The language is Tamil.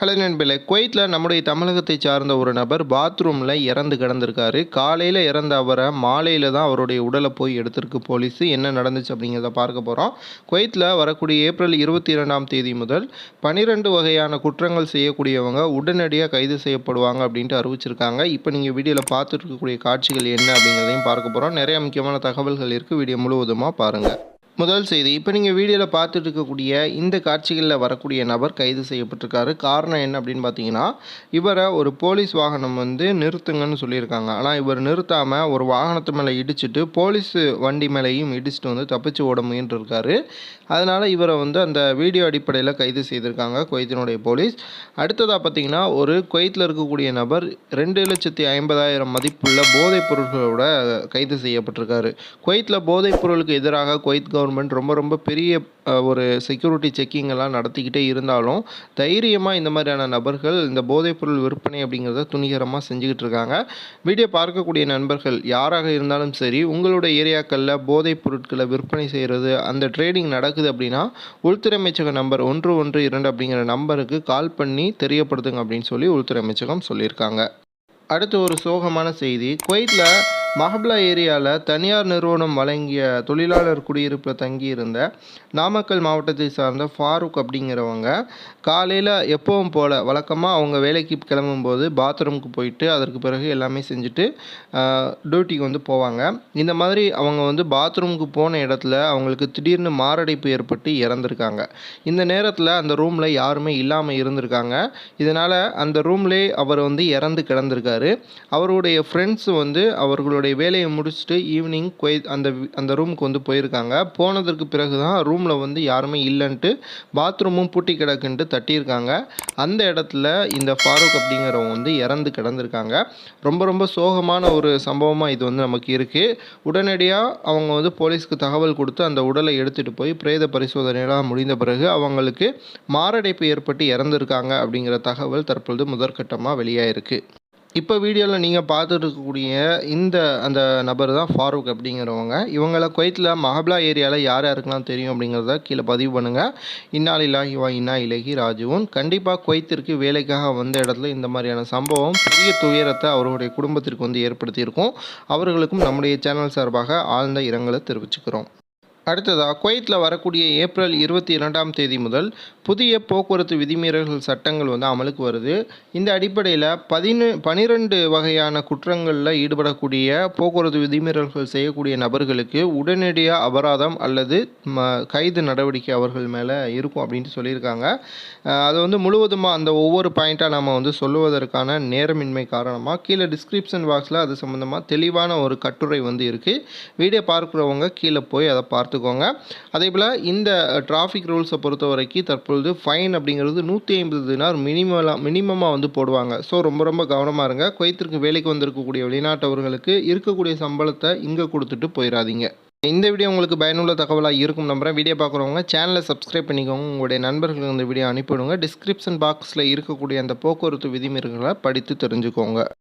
ஹலோ நண்பர்களே குவைத்தில் நம்முடைய தமிழகத்தை சார்ந்த ஒரு நபர் பாத்ரூமில் இறந்து கிடந்திருக்காரு. காலையில் இறந்த அவரை மாலையில் தான் அவருடைய உடலை போய் எடுத்திருக்கு போலீஸ். என்ன நடந்துச்சு அப்படிங்கிறத பார்க்க போகிறோம் குவைத்தில் வரக்கூடிய ஏப்ரல் இருபத்தி இரண்டாம் தேதி முதல் பனிரெண்டு வகையான குற்றங்கள் செய்யக்கூடியவங்க உடனடியாக கைது செய்யப்படுவாங்க அப்படின்ட்டு அறிவிச்சிருக்காங்க. இப்போ நீங்கள் வீடியோவில் பார்த்துட்டு இருக்கக்கூடிய காட்சிகள் என்ன அப்படிங்கிறதையும் பார்க்க போகிறோம் நிறைய முக்கியமான தகவல்கள் இருக்குது வீடியோ முழுவதுமாக பாருங்கள் முதல் செய்தி இப்போ நீங்கள் வீடியோவில் பார்த்துட்டு இருக்கக்கூடிய இந்த காட்சிகளில் வரக்கூடிய நபர் கைது செய்யப்பட்டிருக்காரு. காரணம் என்ன அப்படின்னு பார்த்தீங்கன்னா இவரை ஒரு போலீஸ் வாகனம் வந்து நிறுத்துங்கன்னு சொல்லியிருக்காங்க. ஆனால் இவர் நிறுத்தாமல் ஒரு வாகனத்து மேலே இடிச்சிட்டு போலீஸ் வண்டி மேலேயும் இடிச்சிட்டு வந்து தப்பிச்சு ஓட முயன்றிருக்காரு. அதனால் இவரை வந்து அந்த வீடியோ அடிப்படையில் கைது செய்திருக்காங்க குவைத்தினுடைய போலீஸ். அடுத்ததாக பார்த்தீங்கன்னா ஒரு குவைத்தில் இருக்கக்கூடிய நபர் ரெண்டு லட்சத்தி ஐம்பதாயிரம் மதிப்புள்ள போதைப் பொருட்களோட கைது செய்யப்பட்டிருக்காரு. குவைத்தில் போதைப் பொருளுக்கு எதிராக குவைத் கவர்மெண்ட் ரொம்ப ரொம்ப பெரிய ஒரு செக்யூரிட்டி செக்கிங் எல்லாம் நடத்திக்கிட்டே இருந்தாலும் தைரியமாக இந்த மாதிரியான நபர்கள் இந்த போதைப்பொருள் விற்பனை அப்படிங்கிறத துணிகரமாக செஞ்சுக்கிட்டு இருக்காங்க. வீடியோ பார்க்கக்கூடிய நண்பர்கள் யாராக இருந்தாலும் சரி உங்களுடைய ஏரியாக்களில் போதைப் பொருட்களை விற்பனை செய்கிறது அந்த ட்ரேடிங் நடக்குது அப்படின்னா உள்துறை அமைச்சக நம்பர் ஒன்று ஒன்று இரண்டு அப்படிங்கிற நம்பருக்கு கால் பண்ணி தெரியப்படுத்துங்க அப்படின்னு சொல்லி உள்துறை அமைச்சகம் சொல்லியிருக்காங்க. அடுத்து ஒரு சோகமான செய்தி. குவைத்தில் மஹப்லா ஏரியாவில் தனியார் நிறுவனம் வழங்கிய தொழிலாளர் குடியிருப்பில் தங்கியிருந்த நாமக்கல் மாவட்டத்தை சார்ந்த ஃபாரூக் அப்படிங்கிறவங்க காலையில் எப்பவும் போல் வழக்கமாக அவங்க வேலைக்கு கிளம்பும்போது பாத்ரூமுக்கு போயிட்டு அதற்கு பிறகு எல்லாமே செஞ்சுட்டு டியூட்டிக்கு வந்து போவாங்க. இந்த மாதிரி அவங்க வந்து பாத்ரூமுக்கு போன இடத்துல அவங்களுக்கு திடீர்னு மாரடைப்பு ஏற்பட்டு இறந்துருக்காங்க. இந்த நேரத்தில் அந்த ரூமில் யாருமே இல்லாமல் இருந்திருக்காங்க. இதனால் அந்த ரூம்லே அவர் வந்து இறந்து கிடந்திருக்காரு. அவருடைய ஃப்ரெண்ட்ஸ் வந்து அவங்களுடைய வேலையை முடிச்சுட்டு ஈவினிங் கொய் அந்த அந்த ரூமுக்கு வந்து போயிருக்காங்க. போனதற்கு பிறகு தான் ரூமில் வந்து யாருமே இல்லைன்ட்டு பாத்ரூமும் பூட்டி கிடக்குன்ட்டு தட்டியிருக்காங்க. அந்த இடத்துல இந்த ஃபாரூக் அப்படிங்கிறவங்க வந்து இறந்து கிடந்திருக்காங்க. ரொம்ப ரொம்ப சோகமான ஒரு சம்பவமாக இது வந்து நமக்கு இருக்குது உடனடியாக அவங்க வந்து போலீஸ்க்கு தகவல் கொடுத்து அந்த உடலை எடுத்துகிட்டு போய் பிரேத பரிசோதனையெல்லாம் முடிந்த பிறகு அவங்களுக்கு மாரடைப்பு ஏற்பட்டு இறந்துருக்காங்க அப்படிங்கிற தகவல் தற்பொழுது முதற்கட்டமாக வெளியாயிருக்கு. இப்போ வீடியோவில் நீங்கள் பார்த்துட்டு இருக்கக்கூடிய இந்த அந்த நபர் தான் ஃபாரூக் அப்படிங்கிறவங்க. இவங்கள குவைத்தில் மஹப்லா ஏரியாவில் யார் யாருக்கெல்லாம் தெரியும் அப்படிங்கிறத கீழே பதிவு பண்ணுங்கள் இன்னால் இலாஹி வா இன்னா இலகி ராஜுவும் கண்டிப்பாக குவைத்திற்கு வேலைக்காக வந்த இடத்துல இந்த மாதிரியான சம்பவம் பெரிய துயரத்தை அவருடைய குடும்பத்திற்கு வந்து ஏற்படுத்தியிருக்கும். அவர்களுக்கும் நம்முடைய சேனல் சார்பாக ஆழ்ந்த இரங்கலை தெரிவிச்சுக்கிறோம். அடுத்ததாக குவைத்தில் வரக்கூடிய ஏப்ரல் இருபத்தி இரண்டாம் தேதி முதல் புதிய போக்குவரத்து விதிமீறல்கள் சட்டங்கள் வந்து அமலுக்கு வருது. இந்த அடிப்படையில் பதினு பனிரெண்டு வகையான குற்றங்களில் ஈடுபடக்கூடிய போக்குவரத்து விதிமீறல்கள் செய்யக்கூடிய நபர்களுக்கு உடனடியாக அபராதம் அல்லது ம கைது நடவடிக்கை அவர்கள் மேலே இருக்கும் அப்படின்ட்டு சொல்லியிருக்காங்க. அது வந்து முழுவதுமாக அந்த ஒவ்வொரு பாயிண்ட்டாக நம்ம வந்து சொல்லுவதற்கான நேரமின்மை காரணமாக கீழே டிஸ்கிரிப்ஷன் பாக்ஸில் அது சம்மந்தமாக தெளிவான ஒரு கட்டுரை வந்து இருக்குது வீடியோ பார்க்குறவங்க கீழே போய் அதை பார்த்து பார்த்துக்கோங்க அதே போல் இந்த டிராஃபிக் ரூல்ஸை பொறுத்த வரைக்கும் தற்பொழுது ஃபைன் அப்படிங்கிறது நூற்றி ஐம்பது தினார் மினிமலாக மினிமமாக வந்து போடுவாங்க. ஸோ ரொம்ப ரொம்ப கவனமாக இருங்க. குவைத்திற்கு வேலைக்கு வந்திருக்கக்கூடிய வெளிநாட்டவர்களுக்கு இருக்கக்கூடிய சம்பளத்தை இங்கே கொடுத்துட்டு போயிடாதீங்க இந்த வீடியோ உங்களுக்கு பயனுள்ள தகவலாக இருக்கும் நம்புறேன். வீடியோ பார்க்குறவங்க சேனலை சப்ஸ்கிரைப் பண்ணிக்கோங்க. உங்களுடைய நண்பர்களுக்கு இந்த வீடியோ அனுப்பிவிடுங்க. டிஸ்கிரிப்ஷன் பாக்ஸில் இருக்கக்கூடிய அந்த போக்குவரத்து விதிமுறைகளை படித்து தெரிஞ்சுக்கோங்க.